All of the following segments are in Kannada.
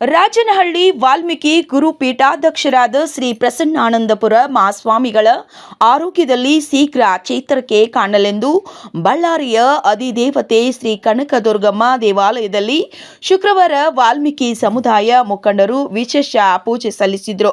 ರಾಜನಹಳ್ಳಿ ವಾಲ್ಮೀಕಿ ಗುರುಪೀಠಾಧ್ಯಕ್ಷರಾದ ಶ್ರೀ ಪ್ರಸನ್ನಾನಂದಪುರ ಮಹಾಸ್ವಾಮಿಗಳ ಆರೋಗ್ಯದಲ್ಲಿ ಶೀಘ್ರ ಚೇತರಿಕೆ ಕಾಣಲೆಂದು ಬಳ್ಳಾರಿಯ ಅಧಿದೇವತೆ ಶ್ರೀ ಕನಕದುರ್ಗಮ್ಮ ದೇವಾಲಯದಲ್ಲಿ ಶುಕ್ರವಾರ ವಾಲ್ಮೀಕಿ ಸಮುದಾಯ ಮುಖಂಡರು ವಿಶೇಷ ಪೂಜೆ ಸಲ್ಲಿಸಿದರು.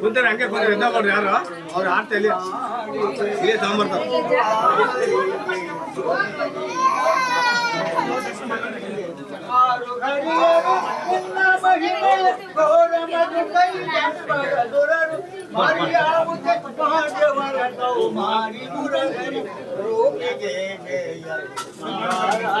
ಕುಂತಾರೆ ಹಂಗೆ ಕುಂತಾರೆ ಎದ್ದ ಮಾಡ್ರಿ ಯಾರು? ಅವ್ರು ಆಡ್ತಾ ಇಲ್ಲಿ ಇಲ್ಲೇ ತಗೊಂಬರ್ತಾರೆ. پرا دورار ماري آ موتے پہاڑے وار تاو ماري دورے روپي جي ميئي سارا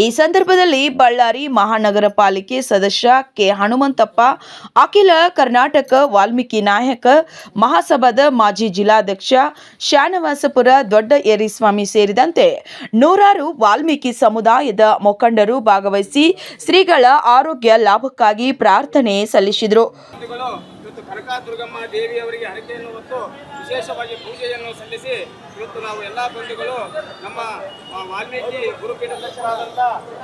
ಈ ಸಂದರ್ಭದಲ್ಲಿ ಬಳ್ಳಾರಿ ಮಹಾನಗರ ಪಾಲಿಕೆ ಸದಸ್ಯ ಕೆ ಹನುಮಂತಪ್ಪ, ಅಖಿಲ ಕರ್ನಾಟಕ ವಾಲ್ಮೀಕಿ ನಾಯಕ, ಮಹಾಸಭಾದ ಮಾಜಿ ಜಿಲ್ಲಾಧ್ಯಕ್ಷ ಶಾನವಾಸಪುರ ದೊಡ್ಡ ಏರಿಸ್ವಾಮಿ ಸೇರಿದಂತೆ ನೂರಾರು ವಾಲ್ಮೀಕಿ ಸಮುದಾಯದ ಮುಖಂಡರು ಭಾಗವಹಿಸಿ ಶ್ರೀಗಳ ಆರೋಗ್ಯ ಲಾಭಕ್ಕಾಗಿ ಪ್ರಾರ್ಥನೆ ಸಲ್ಲಿಸಿದರು. ಬಂಧುಗಳು ಕನಕಾ ದುರ್ಗಮ್ಮ ದೇವಿಯವರಿಗೆ ಹರಕೆಯನ್ನು ಹೊತ್ತು ವಿಶೇಷವಾಗಿ ಪೂಜೆಯನ್ನು ಸಲ್ಲಿಸಿ ಇವತ್ತು ನಾವು ಎಲ್ಲ ಬಂಧುಗಳು ನಮ್ಮ ವಾಲ್ಮೀಕಿ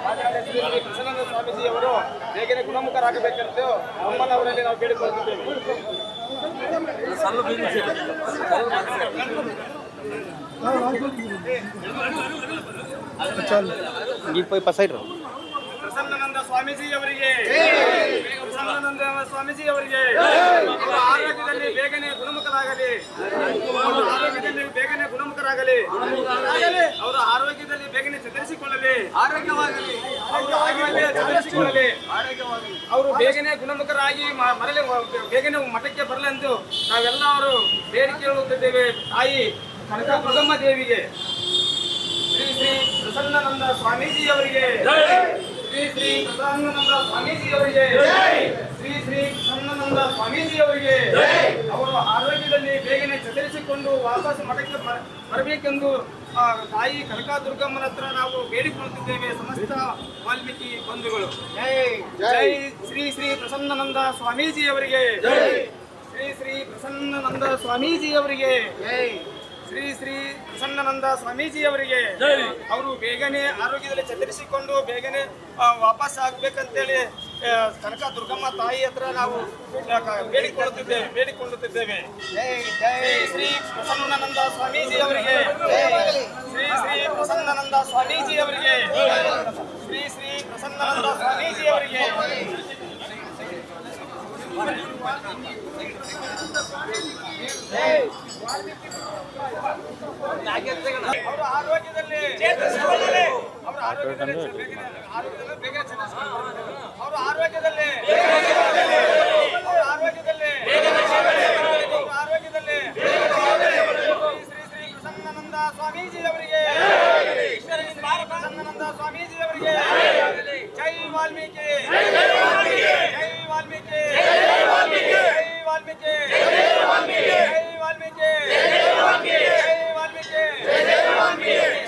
ಮಾತನಾಡಿದ ಶ್ರೀ ಸ್ವಾಮೀಜಿ ಅವರು ಸ್ವಾಮೀಜಿಯವರು ಹೇಗೆ ಗುಣಮುಖರಾಗಬೇಕೆಂದು ಅಮ್ಮನವರಲ್ಲಿ ನಾವು ಕೇಳಿಕೊಳ್ಳುತ್ತಿದ್ದೇವೆ ಪ್ರಸನ್ನಾನಂದ ಸ್ವಾಮೀಜಿಯವರಿಗೆ ಪ್ರಸನ್ನಾನಂದ ಸ್ವಾಮೀಜಿಯವರಿಗೆ ಅವರ ಆರೋಗ್ಯದಲ್ಲಿ ಬೇಗನೆ ಗುಣಮುಖರಾಗಲಿ. ಆರೋಗ್ಯದಲ್ಲಿ ಬೇಗನೆ ಗುಣಮುಖರಾಗಲಿ. ಅವರ ಆರೋಗ್ಯದಲ್ಲಿ ಬೇಗನೆ ಚೇತರಿಸಿಕೊಳ್ಳಲಿ ಆರೋಗ್ಯವಾಗಲಿ. ಚೇತರಿಸಿಕೊಳ್ಳಲಿ ಅವರು ಬೇಗನೆ ಗುಣಮುಖರಾಗಿ ಮರಳಿ ಬೇಗನೆ ಮಠಕ್ಕೆ ಬರಲೆಂದು ನಾವೆಲ್ಲ ಅವರು ಬೇಡಿಕೆ ಹೇಳುತ್ತಿದ್ದೇವೆ. ತಾಯಿ ಕನಕ ದುರ್ಗಮ್ಮ ದೇವಿಗೆ. ಶ್ರೀ ಶ್ರೀ ಪ್ರಸನ್ನಾನಂದ ಸ್ವಾಮೀಜಿಯವರಿಗೆ ಶ್ರೀ ಸದಾನಂದ ಸ್ವಾಮೀಜಿಯವರಿಗೆ ಶ್ರೀ ಶ್ರೀ ಪ್ರಸನ್ನಾನಂದ ಸ್ವಾಮೀಜಿಯವರಿಗೆ ಅವರು ಆರೋಗ್ಯದಲ್ಲಿ ಬೇಗನೆ ಚದರಿಸಿಕೊಂಡು ವಾಪಸ್ ಮಠಕ್ಕೆ ಬರಬೇಕೆಂದು ತಾಯಿ ಕನಕದುರ್ಗಮ್ಮನ ಹತ್ರ ನಾವು ಬೇಡಿಕೊಳ್ಳುತ್ತಿದ್ದೇವೆ. ಸಮಸ್ತ ವಾಲ್ಮೀಕಿ ಬಂಧುಗಳು. ಜೈ! ಶ್ರೀ ಶ್ರೀ ಪ್ರಸನ್ನಾನಂದ ಸ್ವಾಮೀಜಿಯವರಿಗೆ. ಶ್ರೀ ಶ್ರೀ ಪ್ರಸನ್ನಾನಂದ ಸ್ವಾಮೀಜಿಯವರಿಗೆ. ಶ್ರೀ ಶ್ರೀ ಪ್ರಸನ್ನಾನಂದ ಸ್ವಾಮೀಜಿಯವರಿಗೆ ಅವರು ಬೇಗನೆ ಆರೋಗ್ಯದಲ್ಲಿ ಚೇತರಿಸಿಕೊಂಡು ಬೇಗನೆ ವಾಪಸ್ ಆಗ್ಬೇಕಂತೇಳಿ ಕನಕ ದುರ್ಗಮ್ಮ ತಾಯಿ ಹತ್ರ ನಾವು ಬೇಡಿಕೊಳ್ಳುತ್ತಿದ್ದೇವೆ ಬೇಡಿಕೊಳ್ಳುತ್ತಿದ್ದೇವೆ. ಶ್ರೀ ಶ್ರೀ ಪ್ರಸನ್ನಾನಂದ ಸ್ವಾಮೀಜಿಯವರಿಗೆ. ಶ್ರೀ ಶ್ರೀ ಪ್ರಸನ್ನಾನಂದ ಸ್ವಾಮೀಜಿಯವರಿಗೆ. ಶ್ರೀ ಶ್ರೀ ಪ್ರಸನ್ನಾನಂದ ಸ್ವಾಮೀಜಿಯವರಿಗೆ. ಅವರ ಆರೋಗ್ಯದಲ್ಲಿ ಅವರ ಆರೋಗ್ಯದಲ್ಲಿ ಬೇಗನೆ ಆರೋಗ್ಯದಲ್ಲಿ ಬೇಗನೆ ಚೇತರಿಸಿಕೊಳ್ಳಿ. ಅವರ ಆರೋಗ್ಯದಲ್ಲಿ ಅವರ ಆರೋಗ್ಯದಲ್ಲಿ ಅವರ ಆರೋಗ್ಯದಲ್ಲಿ ಶ್ರೀ ಶ್ರೀ ಪ್ರಸನ್ನಾನಂದ ಸ್ವಾಮೀಜಿ ಅವರಿಗೆ ಶ್ರೀ ಶ್ರೀ ಪ್ರಸನ್ನಾನಂದ ಸ್ವಾಮೀಜಿ ಅವರಿಗೆ ವಾಲ್ಮೀಕಿ ಜೈ ವಾಲ್ಮೀಕಿ ಜೈ ವಾಲ್ಮೀಕಿ ಜೈ ವಾಲ್ಮೀಕಿ ಜೈ ವಾಲ್ಮೀಕಿ ಜೈ ವಾಲ್ಮೀಕಿ ಜೈ ವಾಲ್ಮೀಕಿ ಜೈ ವಾಲ್ಮೀಕಿ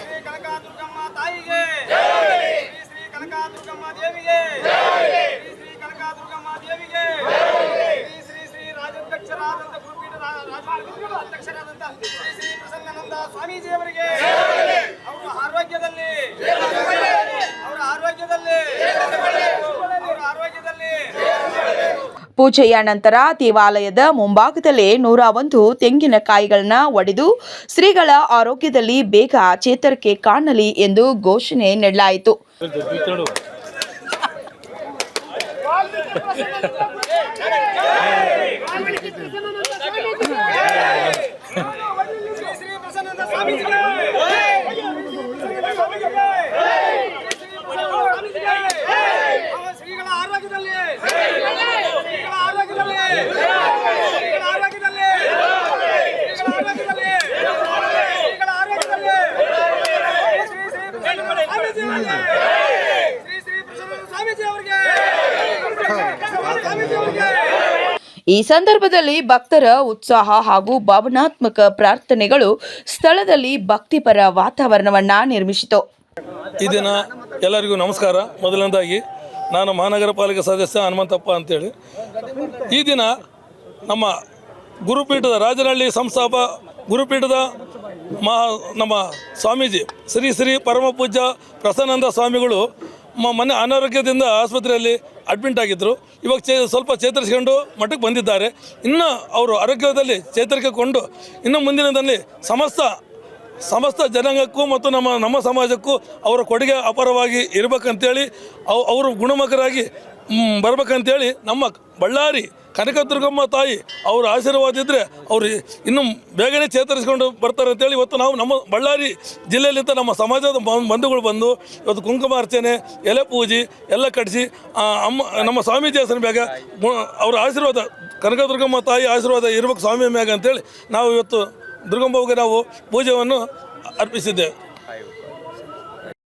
ಶ್ರೀ ಕನಕದುರ್ಗಮ್ಮ ತಾಯಿಗೆ ಶ್ರೀ ಶ್ರೀ ಕನಕದುರ್ಗಮ್ಮ ದೇವಿಗೆ ಶ್ರೀ ಶ್ರೀ ಕನಕದುರ್ಗಮ್ಮ ದೇವಿಗೆ ಶ್ರೀ ಶ್ರೀ ಶ್ರೀ ರಾಜಾಧ್ಯಕ್ಷರಾದಂಥ ಗುರುಪೀಠ ರಾಜ ಅಧ್ಯಕ್ಷರಾದಂಥ ಶ್ರೀ ಶ್ರೀ ಪ್ರಸನ್ನಾನಂದ ಸ್ವಾಮೀಜಿ ಅವರಿಗೆ ಅವರ ಆರೋಗ್ಯದಲ್ಲಿ ಅವರ ಆರೋಗ್ಯದಲ್ಲಿ ಅವರ ಆರೋಗ್ಯದಲ್ಲಿ. ಪೂಜೆಯ ನಂತರ ದೇವಾಲಯದ ಮುಂಭಾಗದಲ್ಲೇ ನೂರ ಒಂದು ತೆಂಗಿನಕಾಯಿಗಳನ್ನ ಒಡೆದು ಶ್ರೀಗಳ ಆರೋಗ್ಯದಲ್ಲಿ ಬೇಗ ಚೇತರಿಕೆ ಕಾಣಲಿ ಎಂದು ಘೋಷಣೆ ನೀಡಲಾಯಿತು ಶ್ರೀ ಶ್ರೀ ಪ್ರಸನ್ನಂದ ಸ್ವಾಮೀಜಿಗೆ ಅವ ಶ್ರೀಗಳ ಆರೋಗ್ಯದಲ್ಲಿ ಶ್ರೀಗಳ ಆರೋಗ್ಯದಲ್ಲಿ ಶ್ರೀಗಳ ಆರೋಗ್ಯದಲ್ಲಿ ಶ್ರೀಗಳ ಆರೋಗ್ಯದಲ್ಲಿ ಶ್ರೀಗಳ ಆರೋಗ್ಯದಲ್ಲಿ ಶ್ರೀ ಶ್ರೀ ಪ್ರಸನ್ನಂದ ಸ್ವಾಮೀಜಿ ಅವರಿಗೆ ಶ್ರೀ ಶ್ರೀ ಪ್ರಸನ್ನಂದ ಸ್ವಾಮೀಜಿ ಅವರಿಗೆ ಸ್ವಾಮೀಜಿ ಅವರಿಗೆ ಈ ಸಂದರ್ಭದಲ್ಲಿ ಭಕ್ತರ ಉತ್ಸಾಹ ಹಾಗೂ ಭಾವನಾತ್ಮಕ ಪ್ರಾರ್ಥನೆಗಳು ಸ್ಥಳದಲ್ಲಿ ಭಕ್ತಿಪರ ವಾತಾವರಣವನ್ನ ನಿರ್ಮಿಸಿತು. ಈ ದಿನ ಎಲ್ಲರಿಗೂ ನಮಸ್ಕಾರ. ಮೊದಲನೇದಾಗಿ ನಾನು ಮಹಾನಗರ ಪಾಲಿಕೆ ಸದಸ್ಯ ಹನುಮಂತಪ್ಪ ಅಂತೇಳಿ. ಈ ದಿನ ನಮ್ಮ ಗುರುಪೀಠದ ರಾಜನಹಳ್ಳಿ ಸಂಸ್ಥಾಪ ಗುರುಪೀಠದ ಮಹಾ ನಮ್ಮ ಸ್ವಾಮೀಜಿ ಶ್ರೀ ಶ್ರೀ ಪರಮ ಪೂಜ್ಯ ಪ್ರಸನ್ನಾನಂದ ಸ್ವಾಮಿಗಳು ಮೊನ್ನೆ ಅನಾರೋಗ್ಯದಿಂದ ಆಸ್ಪತ್ರೆಯಲ್ಲಿ ಅಡ್ಮಿಂಟ್ ಆಗಿದ್ದರು ಇವಾಗ ಚೇ ಸ್ವಲ್ಪ ಚೇತರಿಸ್ಕೊಂಡು ಮಠಕ್ಕೆ ಬಂದಿದ್ದಾರೆ. ಇನ್ನು ಅವರು ಆರೋಗ್ಯದಲ್ಲಿ ಚೇತರಿಕೆಗೊಂಡು ಇನ್ನು ಮುಂದಿನದಲ್ಲಿ ಸಮಸ್ತ ಸಮಸ್ತ ಜನಾಂಗಕ್ಕೂ ಮತ್ತು ನಮ್ಮ ನಮ್ಮ ಸಮಾಜಕ್ಕೂ ಅವರ ಕೊಡುಗೆ ಅಪಾರವಾಗಿ ಇರಬೇಕಂತೇಳಿ ಅವು ಅವರು ಗುಣಮುಖರಾಗಿ ಬರ್ಬೇಕಂತೇಳಿ ನಮ್ಮ ಬಳ್ಳಾರಿ ಕನಕದುರ್ಗಮ್ಮ ತಾಯಿ ಅವರ ಆಶೀರ್ವಾದ ಇದ್ದರೆ ಅವರು ಇನ್ನೂ ಬೇಗನೆ ಚೇತರಿಸ್ಕೊಂಡು ಬರ್ತಾರೆ ಅಂತೇಳಿ ಇವತ್ತು ನಾವು ನಮ್ಮ ಬಳ್ಳಾರಿ ಜಿಲ್ಲೆಯಲ್ಲಿಂದ ನಮ್ಮ ಸಮಾಜದ ಬಂಧುಗಳು ಬಂದು ಇವತ್ತು ಕುಂಕುಮ ಅರ್ಚನೆ, ಎಲೆ ಪೂಜೆ ಎಲ್ಲ ಕಟ್ಟಿಸಿ ಅಮ್ಮ, ನಮ್ಮ ಸ್ವಾಮಿ ಹೆಸರು ಮ್ಯಾಗ ಗು- ಅವರ ಆಶೀರ್ವಾದ ಕನಕದುರ್ಗಮ್ಮ ತಾಯಿ ಆಶೀರ್ವಾದ ಇರ್ಬೇಕು ಸ್ವಾಮಿ ಮ್ಯಾಗ ಅಂತೇಳಿ ನಾವು ಇವತ್ತು ದುರ್ಗಮ್ಮಗೆ ನಾವು ಪೂಜೆಯನ್ನು ಅರ್ಪಿಸಿದ್ದೇವೆ.